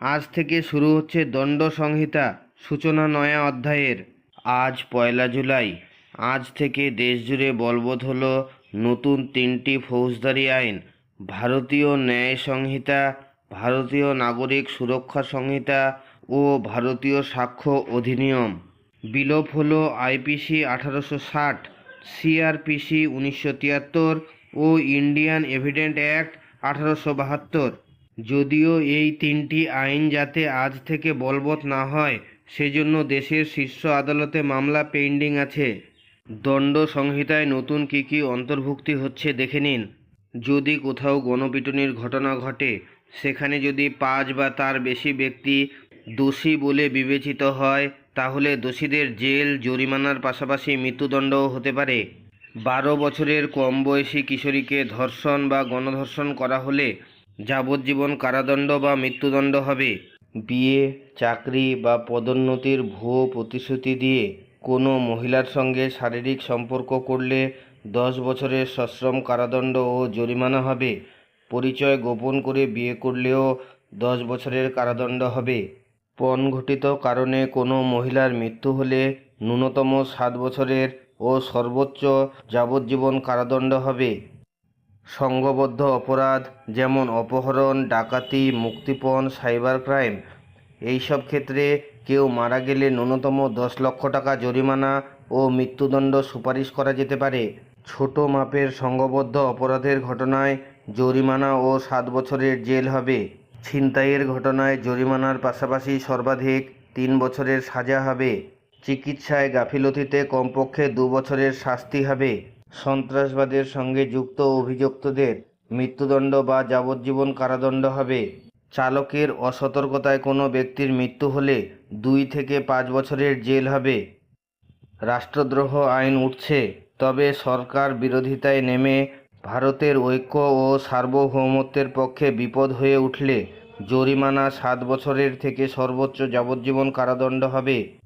আজ থেকে শুরু হচ্ছে দণ্ড সংহিতা, সূচনা নয়া অধ্যায়ের। আজ পয়লা জুলাই। আজ থেকে দেশজুড়ে বলবৎ হল নতুন তিনটি ফৌজদারি আইন, ভারতীয় ন্যায় সংহিতা, ভারতীয় নাগরিক সুরক্ষা সংহিতা ও ভারতীয় সাক্ষ্য অধিনিয়ম। বিলোপ হল আইপিসি আঠারোশো ষাট, সিআরপিসি উনিশশো তিয়াত্তর ও ইন্ডিয়ান এভিডেন্ট অ্যাক্ট আঠারোশো বাহাত্তর। যদিও এই তিনটি আইন যাতে আজ থেকে বলবৎ না হয়, সেজন্য দেশের শীর্ষ আদালতে মামলা পেন্ডিং আছে। দণ্ড সংহিতায় নতুন কী কী অন্তর্ভুক্তি হচ্ছে দেখে নিন। যদি কোথাও গণপিটুনির ঘটনা ঘটে, সেখানে যদি পাঁচ বা তার বেশি ব্যক্তি দোষী বলে বিবেচিত হয়, তাহলে দোষীদের জেল, জরিমানার পাশাপাশি মৃত্যুদণ্ডও হতে পারে। বারো বছরের কম বয়সী কিশোরীকে ধর্ষণ বা গণধর্ষণ করা হলে যাবজ্জীবন কারাদণ্ড বা মৃত্যুদণ্ড হবে। বিয়ে, চাকরি বা পদোন্নতির ভুয়ো প্রতিশ্রুতি দিয়ে কোনো মহিলার সঙ্গে শারীরিক সম্পর্ক করলে দশ বছরের সশ্রম কারাদণ্ড ও জরিমানা হবে। পরিচয় গোপন করে বিয়ে করলেও দশ বছরের কারাদণ্ড হবে। পণ ঘটিত কারণে কোনো মহিলার মৃত্যু হলে ন্যূনতম সাত বছরের ও সর্বোচ্চ যাবজ্জীবন কারাদণ্ড হবে। সংঘবদ্ধ অপরাধ, যেমন অপহরণ, ডাকাতি, মুক্তিপণ, সাইবার ক্রাইম, এইসব ক্ষেত্রে কেউ মারা গেলে ন্যূনতম দশ লক্ষ টাকা জরিমানা ও মৃত্যুদণ্ড সুপারিশ করা যেতে পারে। ছোট মাপের সংঘবদ্ধ অপরাধের ঘটনায় জরিমানা ও সাত বছরের জেল হবে। ছিনতাইয়ের ঘটনায় জরিমানার পাশাপাশি সর্বাধিক তিন বছরের সাজা হবে। চিকিৎসায় গাফিলতিতে কমপক্ষে দু বছরের শাস্তি হবে। সন্ত্রাসবাদের সঙ্গে যুক্ত অভিযুক্তদের মৃত্যুদণ্ড বা যাবজ্জীবন কারাদণ্ড হবে। চালকের অসতর্কতায় কোনো ব্যক্তির মৃত্যু হলে দুই থেকে পাঁচ বছরের জেল হবে। রাষ্ট্রদ্রোহ আইন উঠছে, তবে সরকার বিরোধিতায় নেমে ভারতের ঐক্য ও সার্বভৌমত্বের পক্ষে বিপদ হয়ে উঠলে জরিমানা সাত বছরের থেকে সর্বোচ্চ যাবজ্জীবন কারাদণ্ড হবে।